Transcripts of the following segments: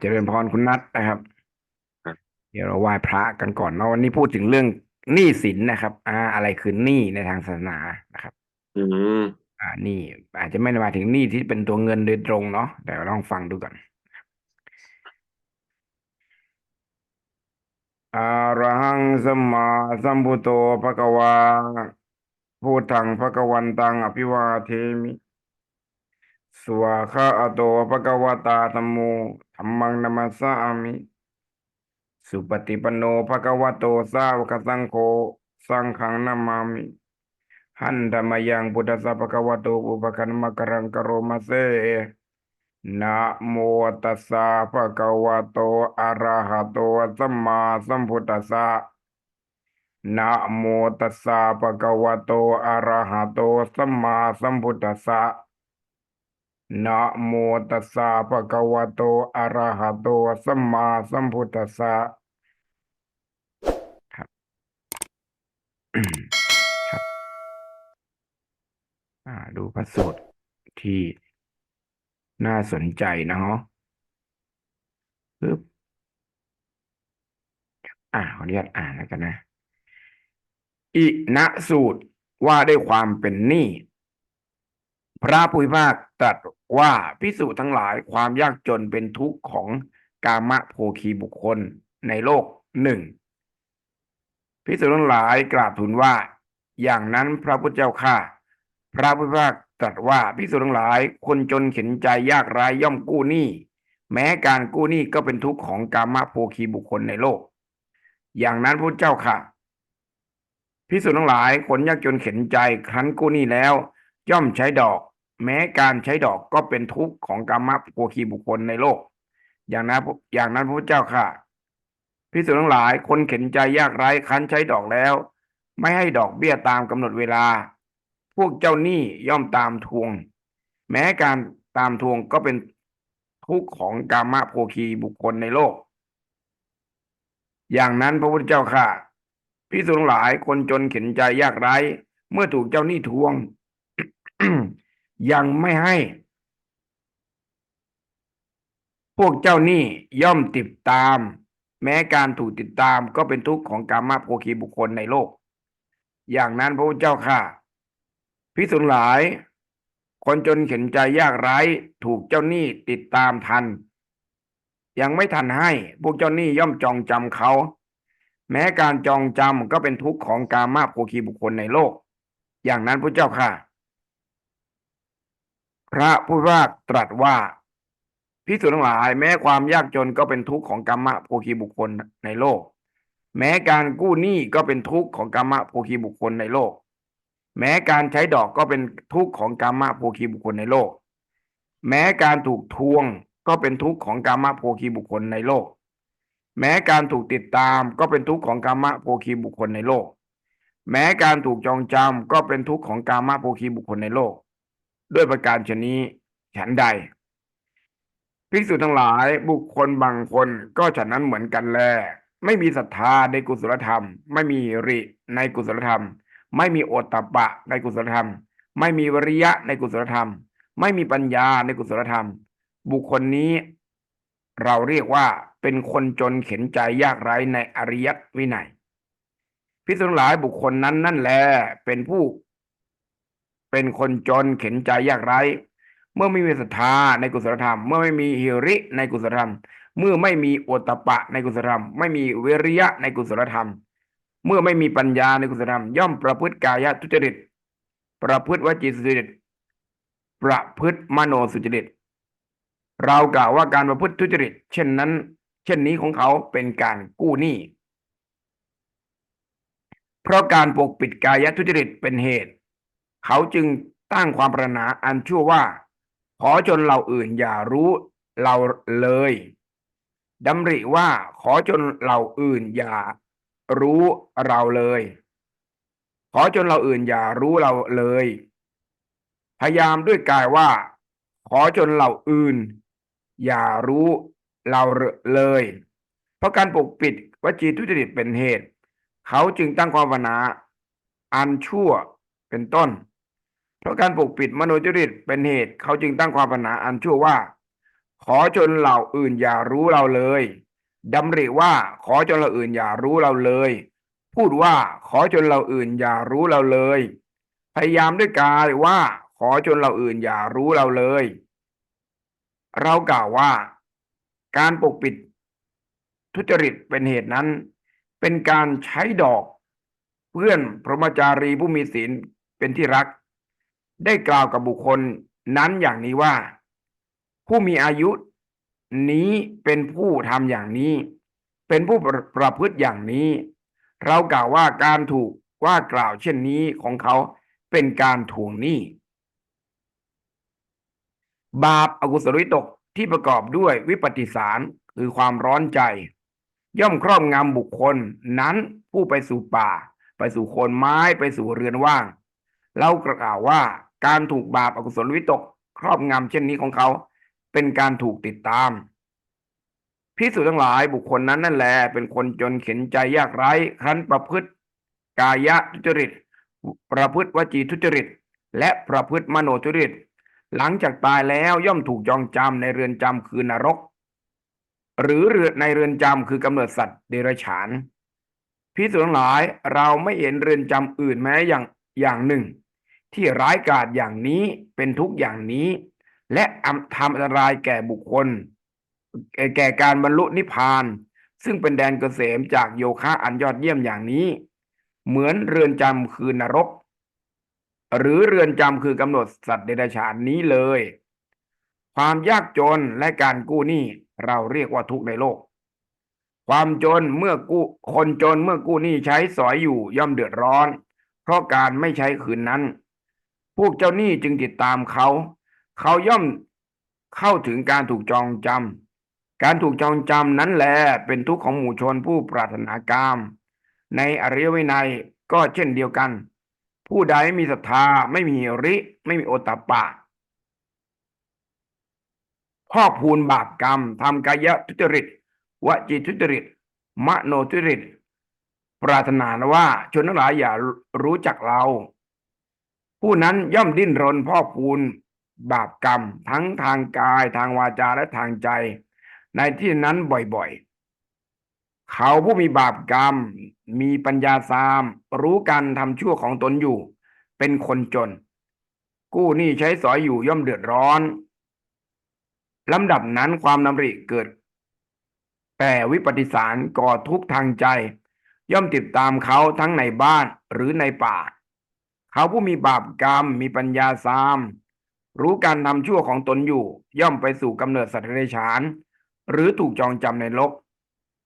เจริญพรคุณนัทนะครับครับ เดี๋ยวเราไหว้พระกันก่อนเนาะวันนี้พูดถึงเรื่องหนี้สินนะครับ อ่า อะไรคือหนี้ในทางศาสนานะครับ อืมอ่าหนี้อาจจะไม่ได้หมายถึงหนี้ที่เป็นตัวเงินโดยตรงเนาะแต่ลองฟังดูก่อนอะระหังสัมมาสัมพุทโธภะคะวาพุทธังภะคะวันตังอภิวาเทมิ สวาคาโตภะคะวตาธัมโมธัมมังนัมสสามิสุปฏิปันโนภะคะวะโตสาวกสังโฆสังฆังนามามิ หันธรรมยังพุทธสสะภะคะวะโตอุปคันมะกรังกโรมะเซนะโมตัสสะภะคะวะโตอะระหะโตสัมมาสัมพุทธัสสะนะโมตัสสะภะคะวะโตอะระหะโตสัมมาสัมพุทธัสสะ นะโมตัสสะภะคะวะโตอะระหะโตสัมมาสัมพุทธัสสะครับครับ อ่า ดูพระสูตรที่น่าสนใจนะฮะปึ๊บอ่าขออนุญาตอ่านแล้วกันนะ อินะสูตรว่าด้วยความเป็นหนี้ พระผู้พิพากษ์ตรัสว่าพิสูจน์ทั้งหลายความยากจนเป็นทุกข์ของกามะโภคีบุคคลในโลกหนึ่งพิสุทั้งหลายกราบทูลว่า อย่างนั้นพระพุทธเจ้าข้าพระพุทธเจ้าตรัสว่าพิสุทั้งหลายคนจนเข็นใจยากไร้ย่อมกู้หนี้แม้การกู้หนี้ก็เป็นทุกข์ของกามะโภคีบุคคลในโลก อย่างนั้นพระพุทธเจ้าค่ะพิสุทั้งหลายคนยากจนเข็นใจครั้นกู้หนี้แล้ว ย่อมใช้ดอก แม้การใช้ดอกก็เป็นทุกข์ของกามะโภคีบุคคลในโลก อย่างนั้นอย่างนั้นพระพุทธเจ้าค่ะพิสูจน์ทั้งหลายคนเข็นใจยากไร้คันใช้ดอกแล้ว ไม่ให้ดอกเบี้ยตามกำหนดเวลา พวกเจ้าหนี้ย่อมตามทวง แม้การตามทวงก็เป็นทุกข์ของกามะโภคีบุคคลในโลก อย่างนั้นพระพุทธเจ้าค่ะพิสูจน์ทั้งหลายคนจนเข็นใจยากไร้ เมื่อถูกเจ้าหนี้ทวง ยังไม่ให้ พวกเจ้าหนี้ย่อมติดตาม แม้การถูกติดตามก็เป็นทุกข์ของกามโภคีบุคคลในโลก อย่างนั้นพระพุทธเจ้าค่ะพิสุนหลาย คนจนเข็นใจยากไร้ถูกเจ้าหนี้ติดตามทัน ยังไม่ทันให้ พวกเจ้าหนี้ย่อมจองจำเขา แม้การจองจำก็เป็นทุกข์ของกามโภคีบุคคลในโลก อย่างนั้นพระเจ้าค่ะ พระผู้ว่าตรัสว่าพิสูจน์ทั้งหลาย แม้ความยากจนก็เป็นทุกข์ของกรรมะโภคีบุคคลในโลก แม้การกู้หนี้ก็เป็นทุกข์ของกรรมะโภคีบุคคลในโลก แม้การใช้ดอกก็เป็นทุกข์ของกรรมะโภคีบุคคลในโลก แม้การถูกทวงก็เป็นทุกข์ของกรรมะโภคีบุคคลในโลก แม้การถูกติดตามก็เป็นทุกข์ของกรรมะโภคีบุคคลในโลก แม้การถูกจองจำก็เป็นทุกข์ของกรรมะโภคีบุคคลในโลก ด้วยประการชนนี้ฉันใดภิกษุทั้งหลายบุคคลบางคนก็ฉะนั้นเหมือนกันแล ไม่มีศรัทธาในกุศลธรรม ไม่มีริในกุศลธรรม ไม่มีโอตตปปะในกุศลธรรม ไม่มีวริยะในกุศลธรรม ไม่มีปัญญาในกุศลธรรม บุคคลนี้ เราเรียกว่าเป็นคนจนเข็นใจยากไร้ในอริยวินัยภิกษุทั้งหลายบุคคลนั้นนั่นแลเป็นผู้ เป็นคนจนเข็นใจยากไร้ เมื่อไม่มีศรัทธาในกุศลธรรม เมื่อไม่มีหิริในกุศลธรรม เมื่อไม่มีโอตปะในกุศลธรรม ไม่มีเวริยะในกุศลธรรม เมื่อไม่มีปัญญาในกุศลธรรม ย่อมประพฤติกายทุจริต ประพฤติวจีสุจริต ประพฤติมโนสุจริต เรากล่าวว่าการประพฤติทุจริต เช่นนั้น เช่นนี้ของเขาเป็นการกู้หนี้เพราะการปกปิดกายทุจริตเป็นเหตุ เขาจึงตั้งความปรารถนาอันชั่วว่า ขอจนเราอื่นอย่ารู้เราเลยดำริว่าขอจนเราอื่นอย่ารู้เราเลย ขอจนเราอื่นอย่ารู้เราเลย พยายามด้วยกายว่า ขอจนเราอื่น อย่ารู้เราเลย เพราะการปกปิดวจีทุจริตเป็นเหตุ เขาจึงตั้งความปรนาอันชั่วเป็นต้น เพราะการปกปิดมโนจริตเป็นเหตุเขาจึงตั้งความปรารถนาอันชั่วว่า ขอจนเหล่าอื่นอย่ารู้เราเลยดำริว่าขอจนเราอื่นอย่ารู้เราเลย พูดว่าขอจนเราอื่นอย่ารู้เราเลย พยายามด้วยกายว่าขอจนเราอื่นอย่ารู้เราเลย เรากล่าวว่า การปกปิด ทุจริตเป็นเหตุนั้น เป็นการใช้ดอก เพื่อนพรหมจารีผู้มีศีลเป็นที่รัก ได้กล่าวกับบุคคลนั้นอย่างนี้ว่า ผู้มีอายุนี้เป็นผู้ทำอย่างนี้ เป็นผู้ประพฤติอย่างนี้ เรากล่าวว่าการถูกว่ากล่าวเช่นนี้ของเขาเป็นการทวงหนี้ บาปอากุศลวิตกที่ประกอบด้วยวิปฏิสารคือความร้อนใจ ย่อมครอบงำบุคคลนั้นผู้ไปสู่ป่า ไปสู่โคนไม้ไปสู่เรือนว่าง เรากล่าวว่า การถูกบาปอากุศลวิตกครอบงำเช่นนี้ของเขา เป็นการถูกติดตามพิสูจทั้งหลายบุคคลนั้นนั่นแหละเป็นคนจนเข็นใจยากไร้ครั้นประพฤติกายทุจริต ประพฤติวจีทุจริต และประพฤติมโนทุจริต หลังจากตายแล้วย่อมถูกจองจำในเรือนจำคือนรก หรือเรือในเรือนจำคือกำเนิดสัตว์เดรัจฉานพิสูจน์ทั้งหลายเราไม่เห็นเรือนจำอื่นแม้อย่างอย่างหนึ่ง ที่ร้ายกาจอย่างนี้เป็นทุกอย่างนี้ และทำอันตรายแก่บุคคลแก่แก่การบรรลุนิพพาน ซึ่งเป็นแดนเกษมจากโยคะอันยอดเยี่ยมอย่างนี้ เหมือนเรือนจำคือนรก หรือเรือนจำคือกำหนดสัตว์เดรัจฉานนี้เลย ความยากจนและการกู้หนี้เราเรียกว่าทุกข์ในโลก ความจนเมื่อกู้คนจนเมื่อกู้หนี้ใช้สอยอยู่ย่อมเดือดร้อน เพราะการไม่ใช้คืนนั้น พวกเจ้าหนี้จึงติดตามเขา เขาย่อมเข้าถึงการถูกจองจำ การถูกจองจำนั้นแหละเป็นทุกข์ของหมู่ชนผู้ปรารถนากามในอริยวินัยก็เช่นเดียวกัน ผู้ใดไม่มีศรัทธาไม่มีริ ไม่มีโอตตปปะพอกพูนบาปกรรมทำกายทุจริตวจีทุจริตมโนทุจริต ปรารถนาว่าชนทั้งหลายอย่ารู้จักเรา ผู้นั้นย่อมดิ้นรนพ่อกพูนบาปกรรม ทั้งทางกายทางวาจาและทางใจ ในที่นั้นบ่อยๆ เขาผู้มีบาปกรรม มีปัญญาสาม รู้การทำชั่วของตนอยู่ เป็นคนจน กู้หนี้ใช้สอยอยู่ย่อมเดือดร้อนลำดับนั้นความนำริเกิด แต่วิปฏิสารก่อทุกข์ทางใจ ย่อมติดตามเขาทั้งในบ้านหรือในป่า เขาผู้มีบาปกรรมมีปัญญาสาม รู้การทำชั่วของตนอยู่ ย่อมไปสู่กำเนิดสัตว์เดรัจฉาน หรือถูกจองจำในโลก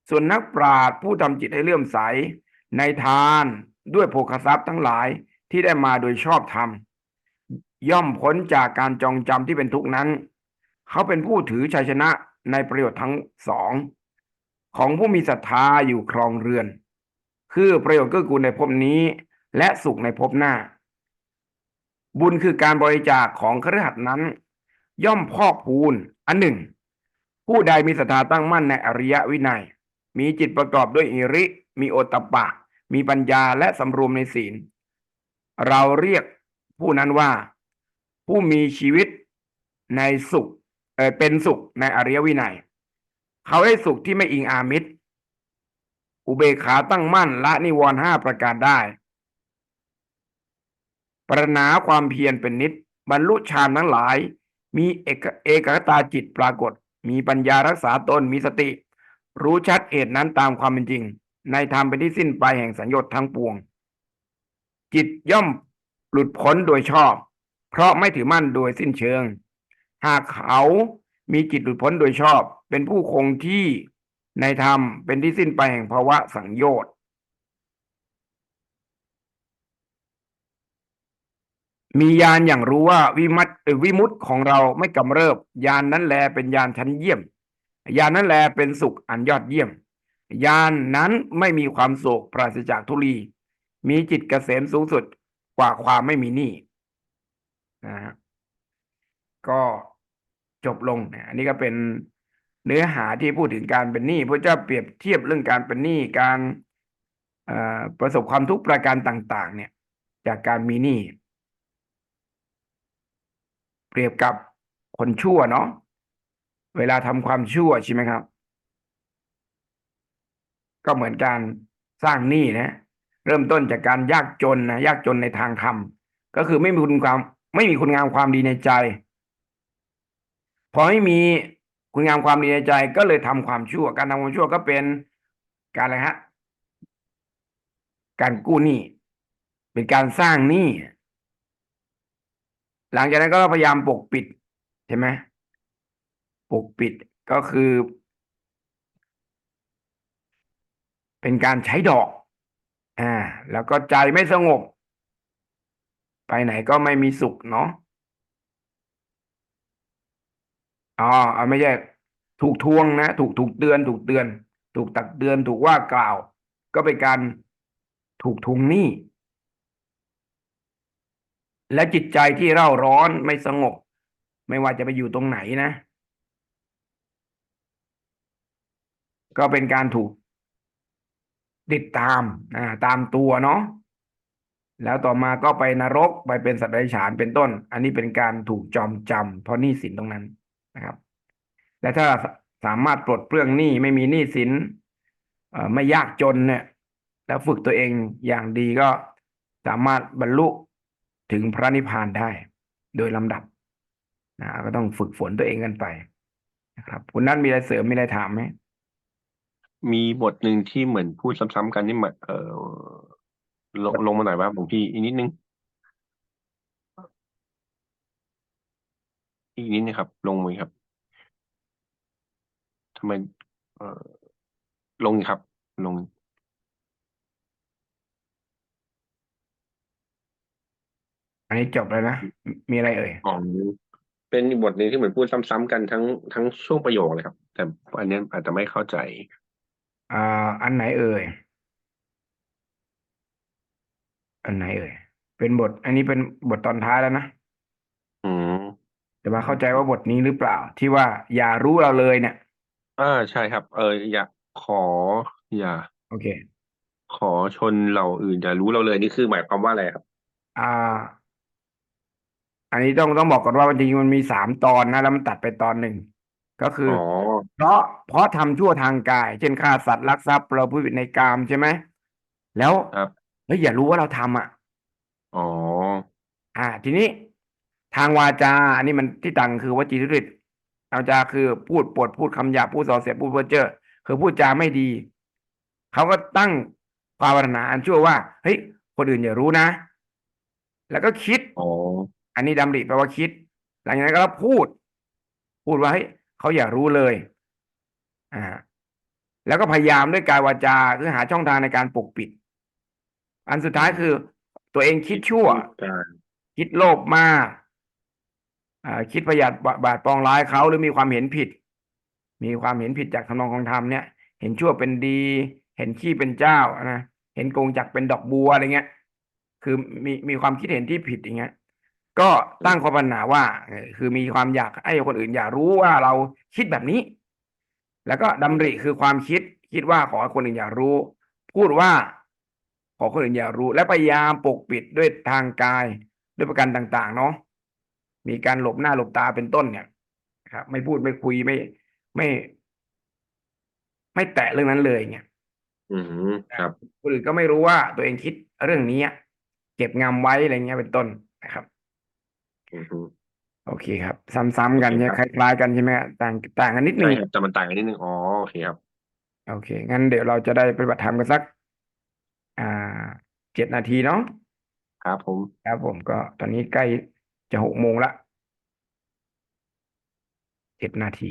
ส่วนนักปราชญ์ผู้ทำจิตให้เลื่อมใส ในทานด้วยโภคทรัพย์ทั้งหลายที่ได้มาโดยชอบธรรม ย่อมพ้นจากการจองจำที่เป็นทุกข์นั้น เขาเป็นผู้ถือชัยชนะในประโยชน์ทั้งสองของผู้มีศรัทธาอยู่ครองเรือน คือประโยชน์เกื้อกูลในภพนี้ และสุขในภพหน้า บุญคือการบริจาคของครหัสนั้น ย่อมพอกพูนอันหนึ่ง ผู้ใดมีศรัทธาตั้งมั่นในอริยวินัย มีจิตประกอบด้วยอิริ มีโอตตปปะ มีปัญญาและสำรวมในศีล เราเรียกผู้นั้นว่า ผู้มีชีวิตในสุขเออเป็นสุขในอริยวินัย เขาได้สุขที่ไม่อิงอามิตร อุเบกขาตั้งมั่นละนิวรณ์ห้าประการได้ ปรารถนาความเพียรเป็นนิด บรรลุฌานทั้งหลาย มีเอกเอกตาจิตปรากฏ มีปัญญารักษาตนมีสติ รู้ชัดเหตุนั้นตามความเป็นจริง ในธรรมเป็นที่สิ้นไปแห่งสัญญต์ทั้งปวง จิตย่อมหลุดพ้นโดยชอบ เพราะไม่ถือมั่นโดยสิ้นเชิง หากเขามีจิตหลุดพ้นโดยชอบ เป็นผู้คงที่ในธรรมเป็นที่สิ้นไปแห่งภาวะสังโยชน์ มียานอย่างรู้ว่าวิมัตวิมุตติของเราไม่กำเริบ ยานนั้นแลเป็นยานชั้นเยี่ยม ยานนั้นแลเป็นสุขอันยอดเยี่ยม ยานนั้นไม่มีความโศกปราศจากทุลี มีจิตเกษมสูงสุดกว่าความไม่มีหนี้นะฮะก็จบลงนะอันนี้ก็เป็นเนื้อหาที่พูดถึงการเป็นหนี้พระเจ้าเปรียบเทียบเรื่องการเป็นหนี้การประสบความทุกข์ประการต่าง ๆ เนี่ย จากการมีหนี้ เปรียบกับคนชั่วเนาะเวลาทำความชั่วใช่ไหมครับ ก็เหมือนการสร้างหนี้นะเริ่มต้นจากการยากจนนะยากจนในทางธรรม ก็คือไม่มีคุณความ ไม่มีคุณงามความดีในใจ พอไม่มีคุณงามความดีในใจ ก็เลยทำความชั่ว การทำความชั่วก็เป็นการอะไรฮะการกู้หนี้เป็นการสร้างหนี้ หลังจากนั้นก็พยายามปกปิด ใช่ไหมปกปิดก็คือ เป็นการใช้ดอก อ่า แล้วก็ใจไม่สงบ ไปไหนก็ไม่มีสุขเนาะอ๋อไม่ใช่ถูกทวงนะถูกถูกเตือน ถูกเตือน ถูกตักเตือน ถูกว่ากล่าว ก็เป็นการถูกทวงหนี้ และจิตใจที่เร่าร้อนไม่สงบ ไม่ว่าจะไปอยู่ตรงไหนนะ ก็เป็นการถูกติดตามอ่าตามตัวเนาะแล้วต่อมาก็ไปนรกไปเป็นสัตว์ไร้ฉานเป็นต้น อันนี้เป็นการถูกจอมจำเพราะหนี้สินตรงนั้นนะครับ และถ้าสามารถปลดเปลื้องหนี้ไม่มีหนี้สินไม่ยากจนเนี่ย แล้วฝึกตัวเองอย่างดีก็สามารถบรรลุ ถึงพระนิพพานได้ โดยลำดับนะก็ต้องฝึกฝนตัวเองกันไปนะครับ คุณนัทมีอะไรเสริมมีอะไรถามไหมมีบทหนึ่งที่เหมือนพูดซ้ำๆกันนี่มาเออลงลงมาหน่อยว่าผมพี่อีกนิดนึงอีกนิดนะครับ ลงมือครับทำไมเออลงอีกครับ ลง อันนี้จบแล้วนะ มีมีอะไรเอ่ยอ๋อเป็นบทหนึ่งที่เหมือนพูดซ้ำๆกันทั้งทั้งช่วงประโยคเลยครับ แต่อันเนี้ยอาจจะไม่เข้าใจ อ่า อันไหนเอ่ย อันไหนเอ่ย เป็นบท อันนี้เป็นบทตอนท้ายแล้วนะ อืมแต่ว่าเข้าใจว่าบทนี้หรือเปล่า ที่ว่าอย่ารู้เราเลยเนี่ย อ่าใช่ครับ เอออยากขอ อย่า โอเค ขอชนเหล่าอื่นอย่ารู้เราเลยนี่คือหมายความว่าอะไรครับ อ่า อันนี้ต้องต้องบอกก่อนว่าจริงๆมันมีสามตอนนะ แล้วมันตัดไปตอนหนึ่งก็คืออ๋อเพราะเพราะทำชั่วทางกาย เช่นฆ่าสัตว์ลักทรัพย์เราพูดผิดในกามใช่ไหมแล้วครับเฮ้ยอย่ารู้ว่าเราทำอะอ๋ออ่า ทีนี้ทางวาจา อันนี้มันที่ต่างคือวจีทุจริตวาจาคือพูดปดพูดคำหยาบพูดส่อเสียดพูดเพ้อเจ้อคือพูดจาไม่ดี เขาก็ตั้งความปรารถนาอันชั่วว่าเฮ้ยคนอื่นอย่ารู้นะ แล้วก็คิด อ๋ออันนี้ดำริแปลว่าคิด หลังจากนั้นก็พูด พูดว่าเฮ้ยเขาอย่ารู้เลยอ่าแล้วก็พยายามด้วยกายวาจาคือหาช่องทางในการปกปิด อันสุดท้ายคือ ตัวเองคิดชั่วการคิดโลภมากอ่าคิดประหยัดบาบาดปองร้ายเขาหรือมีความเห็นผิด มีความเห็นผิดจากทำนองของธรรมเนี่ย เห็นชั่วเป็นดี เห็นขี้เป็นเจ้านะเห็นโกงจักเป็นดอกบัวอะไรเงี้ย คือมีมีความคิดเห็นที่ผิดอย่างเงี้ย ก็ตั้งความปรารถนาว่าเออคือมีความอยากให้คนอื่นอย่ารู้ว่าเราคิดแบบนี้ แล้วก็ดำริคือความคิด คิดว่าขอให้คนอื่นอย่ารู้ พูดว่าขอคนอื่นอย่ารู้ และพยายามปกปิดด้วยทางกายด้วยประการต่าง ๆ เนาะมีการหลบหน้าหลบตาเป็นต้นเนี่ยครับ ไม่พูดไม่คุยไม่ไม่ ไม่แตะเรื่องนั้นเลยเนี่ยอืมครับคนอื่นก็ไม่รู้ว่าตัวเองคิดเรื่องนี้อะเก็บงำไว้อะไรเงี้ยเป็นต้นนะครับอืม โอเคครับ ซ้ำๆกันโอเคใช่ครับคล้ายๆกันใช่ไหมฮะต่างต่างกันนิดนึใช่ง ครับแต่มันต่างกันนิดนึงอ๋อโอเคครับ โอเค งั้นเดี๋ยวเราจะได้ปฏิบัติธรรมกันสัก อ่าเจ็ดนาทีเนาะครับผม ครับผมก็ตอนนี้ใกล้จะหกโมงละเจ็ดนาที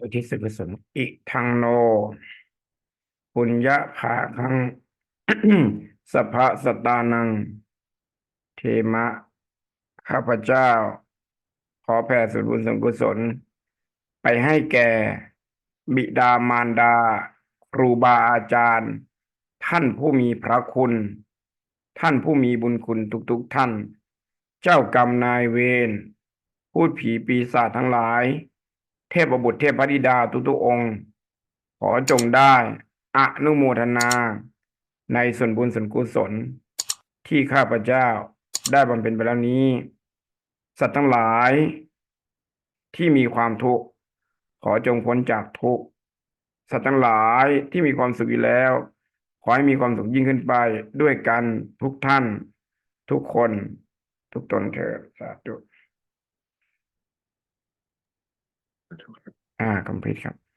อุทิศกุศลอิทังโน ปุญญาภาคังสัพพะสตานัง เทมะ ข้าพเจ้า ขอแผ่ส่วนบุญส่วนกุศล ไปให้แก่ บิดามารดา ครูบาอาจารย์ ท่านผู้มีพระคุณ ท่านผู้มีบุญคุณทุกๆท่าน เจ้ากรรมนายเวรพูดผีปีศาจทั้งหลาย เทพบุตรเทพธิดาทุกๆองค์ ขอจงได้อนุโมทนา ในส่วนบุญส่วนกุศล ที่ข้าพเจ้าได้บำเพ็ญไปแล้วนี้ สัตว์ทั้งหลาย ที่มีความทุกข์ขอจงพ้นจากทุกข์สัตว์ทั้งหลายที่มีความสุขอยู่แล้ว ขอให้มีความสุขยิ่งขึ้นไปด้วยกันทุกท่าน ทุกคน ทุกตนเถิดสาธุ อ่าคอมพิวครับ